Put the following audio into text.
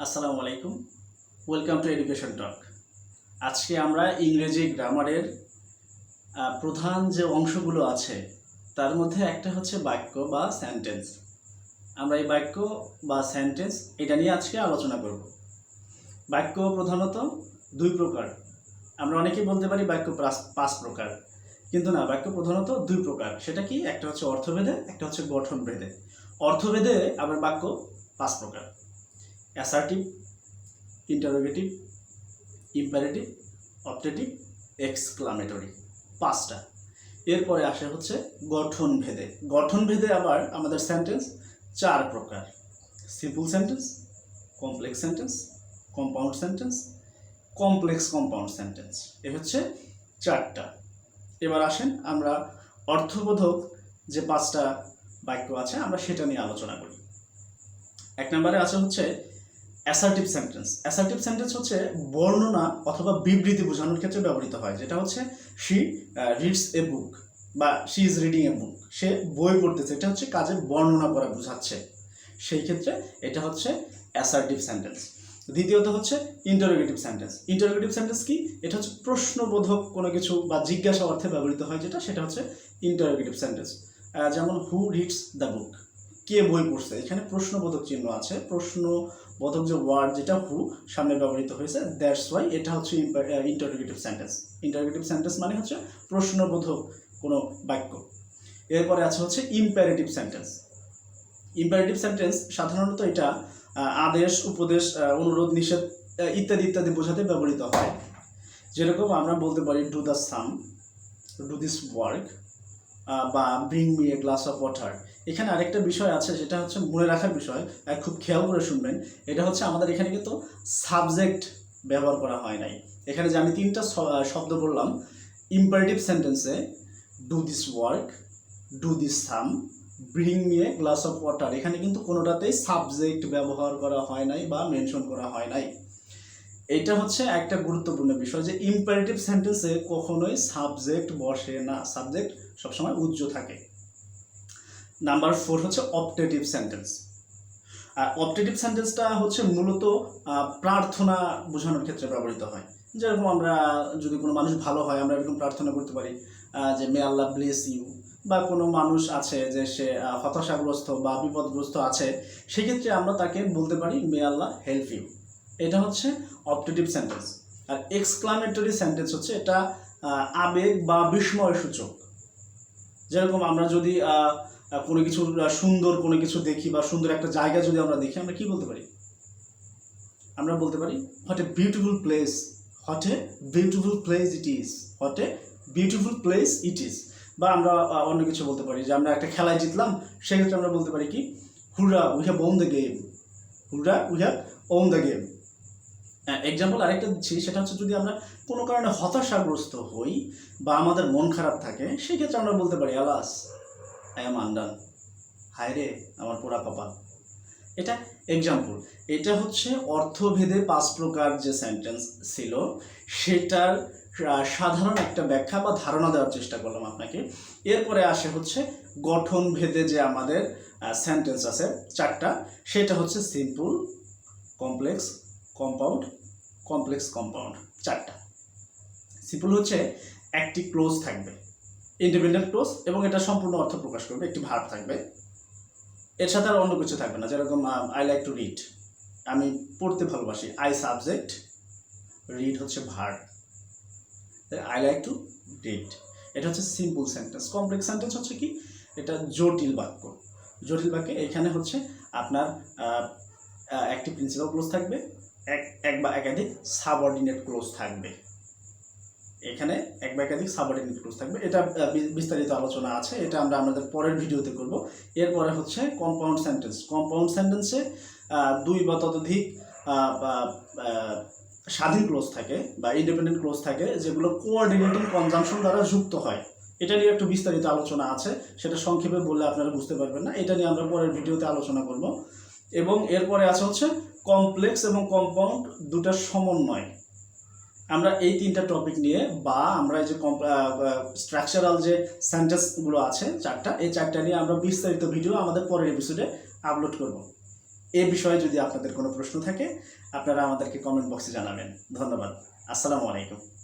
আসসালামু আলাইকুম। Welcome to education টক আজকে আমরা ইংরেজি গ্রামারের প্রধান যে অংশগুলো আছে, তার মধ্যে একটা হচ্ছে বাক্য বা সেন্টেন্স আমরা এই বাক্য বা সেন্টেন্স এটা নিয়ে আজকে আলোচনা করব। বাক্য প্রধানত দুই প্রকার। আমরা অনেকেই বলতে পারি বাক্য পাঁচ- প্রকার। কিন্তু না, বাক্য প্রধানত দুই প্রকার। সেটা কি? একটা হচ্ছে অর্থভেদে, একটা হচ্ছে গঠনভেদে। অর্থভেদে আবার বাক্য পাঁচ প্রকার। Assertive interrogative imperative optative exclamatory পাঁচটা। এরপরে আসে হচ্ছে গঠন ভেদে গঠন ভেদে আবার আমাদের সেন্টেন্স চার প্রকার। Simple sentence complex sentence compound sentence complex compound sentence এ হচ্ছে চারটা। এবার আসেন আমরা অর্থবোধক যে পাঁচটা বাক্য আছে, আমরা সেটা নিয়ে আলোচনা করি। এক নম্বরে আছে হচ্ছে অ্যাসার্টিভ সেন্টেন্স অ্যাসার্টিভ সেন্টেন্স হচ্ছে বর্ণনা অথবা বিবৃতি বোঝানোর ক্ষেত্রে ব্যবহৃত হয়, যেটা হচ্ছে শি রিডস এ বুক বা she is reading a book সে বই পড়তেছে, এটা হচ্ছে কাজের বর্ণনা করা বোঝাচ্ছে। সেই ক্ষেত্রে এটা হচ্ছে অ্যাসার্টিভ সেন্টেন্স দ্বিতীয়ত হচ্ছে ইন্টারোগেটিভ সেন্টেন্স ইন্টারোগেটিভ সেন্টেন্স কি? এটা হচ্ছে প্রশ্নবোধক কোনো কিছু বা জিজ্ঞাসা অর্থে ব্যবহৃত হয়, যেটা সেটা হচ্ছে ইন্টারোগেটিভ সেন্টেন্স যেমন হু রিডস দ্য বুক কে বই পড়ছে? এখানে প্রশ্নবোধক চিহ্ন আছে। প্রশ্নবোধক যে ওয়ার্ড যেটা হু সামনে ব্যবহৃত হয়েছে দ্যাটস ওয়াই এটা হচ্ছে ইন্টারোগেটিভ সেন্টেন্স ইন্টারোগেটিভ সেন্টেন্স মানে হচ্ছে প্রশ্নবোধক কোনো বাক্য। এরপরে আছে হচ্ছে ইম্প্যারেটিভ সেন্টেন্স ইম্প্যারেটিভ সেন্টেন্স সাধারণত এটা আদেশ, উপদেশ অনুরোধ, নিষেধ ইত্যাদি ইত্যাদি বোঝাতে ব্যবহৃত হয়। যেরকম আমরা বলতে পারি do the sum do this work বা bring me a glass of water এখানে আরেকটা বিষয় আছে, সেটা হচ্ছে মনে রাখার বিষয় খুব খেয়াল করে শুনবেন। এটা হচ্ছে আমাদের এখানে কিন্তু সাবজেক্ট ব্যবহার করা হয় নাই। এখানে যে আমি তিনটা শব্দ বললাম ইম্পারেটিভ সেন্টেন্সে do this work do this sum bring me a glass of water এখানে কিন্তু কোনোটাতেই সাবজেক্ট ব্যবহার করা হয় নাই বা মেনশন করা হয় নাই। এটা হচ্ছে একটা গুরুত্বপূর্ণ বিষয় যে ইম্পারেটিভ সেন্টেন্সে কখনোই সাবজেক্ট বসে না সাবজেক্ট সবসময় উজ্জ্ব থাকে। নাম্বার ফোর হচ্ছে অপটেটিভ সেন্টেন্স আর অপটেটিভ সেন্টেন্সটা হচ্ছে মূলত প্রার্থনা বোঝানোর ক্ষেত্রে ব্যবহৃত হয়। যেরকম আমরা, যদি কোনো মানুষ ভালো হয়, আমরা এরকম প্রার্থনা করতে পারি যে মে আল্লাহ ব্লেস ইউ বা কোনো মানুষ আছে যে সে হতাশাগ্রস্ত বা বিপদগ্রস্ত আছে, সেক্ষেত্রে আমরা তাকে বলতে পারি মে আল্লাহ হেল্প ইউ এটা হচ্ছে অপটেটিভ সেন্টেন্স আর এক্সক্লামেটরি সেন্টেন্স হচ্ছে এটা আবেগ বা বিস্ময় সূচক। যেরকম আমরা যদি কোনো কিছু সুন্দর কোনো কিছু দেখি বা সুন্দর একটা জায়গা যদি আমরা দেখি, আমরা কি বলতে পারি? আমরা বলতে পারি what a beautiful place what a beautiful place it is what a beautiful place it is বা আমরা অন্য কিছু বলতে পারি, যে আমরা একটা খেলায় জিতলাম, সেক্ষেত্রে আমরা বলতে পারি কি hurrah we have won the game hurrah we have won the game example আরেকটা দিচ্ছি, সেটা হচ্ছে যদি আমরা কোনো কারণে হতাশাগ্রস্ত হই বা আমাদের মন খারাপ থাকে, সেক্ষেত্রে আমরা বলতে পারি, আলাস আই এম আন্ডান হায় রে, আমার পোড়া কপাল এটা এক্সাম্পল এটা হচ্ছে অর্থভেদে পাঁচ প্রকার যে সেন্টেন্স ছিল, সেটার সাধারণ একটা ব্যাখ্যা বা ধারণা দেওয়ার চেষ্টা করলাম আপনাকে। এরপরে আসে হচ্ছে গঠন ভেদে যে আমাদের সেন্টেন্স আছে চারটা, সেটা হচ্ছে simple complex compound complex compound চারটা। সিম্পল হচ্ছে একটি ক্লোজ থাকবে ইন্ডিপেন্ডেন্ট ক্লোজ এবং এটা সম্পূর্ণ অর্থ প্রকাশ করবে, একটি ভার্ব থাকবে। এর সাথে আর অন্য কিছু থাকবে না, যেরকম আই লাইক টু রিড আমি পড়তে ভালোবাসি আই সাবজেক্ট রিড হচ্ছে verb I like to read এটা হচ্ছে সিম্পল সেন্টেন্স কমপ্লেক্স সেন্টেন্স হচ্ছে কি? এটা জটিল বাক্য। জটিল বাক্যে এখানে হচ্ছে আপনার একটি প্রিন্সিপাল ক্লোজ থাকবে এক এক বা একাধিক সাবঅর্ডিনেট ক্লোজ থাকবে। এখানে এক বা একাধিক সাবঅর্ডিনেট ক্লোজ থাকবে। এটা বিস্তারিত আলোচনা আছে। এটা আমরা আমাদের পরের ভিডিওতে করব। এরপরে হচ্ছে কম্পাউন্ড সেন্টেন্স কম্পাউন্ড সেন্টেন্সে দুই বা ততোধিক স্বাধীন ক্লোজ থাকে বা ইন্ডিপেন্ডেন্ট ক্লোজ থাকে যেগুলো কোঅর্ডিনেটিং কনজাংশন দ্বারা যুক্ত হয়। এটা নিয়ে একটু বিস্তারিত আলোচনা আছে। সেটা সংক্ষেপে বললে আপনারা বুঝতে পারবেন না। এটা নিয়ে আমরা পরের ভিডিওতে আলোচনা করব। এবং এরপরে আছে হচ্ছে কমপ্লেক্স এবং কম্পাউন্ড দুটার সমন্বয়। আমরা এই তিনটা টপিক নিয়ে বা আমরা এই যে স্ট্রাকচারাল যে সেন্টেন্সগুলো আছে চারটা, এই চারটা নিয়ে আমরা বিস্তারিত ভিডিও আমাদের পরের এপিসোডে আপলোড করব। এ বিষয়ে যদি আপনাদের কোনো প্রশ্ন থাকে, আপনারা আমাদেরকে কমেন্ট বক্সে জানাবেন। ধন্যবাদ। আসসালামু আলাইকুম।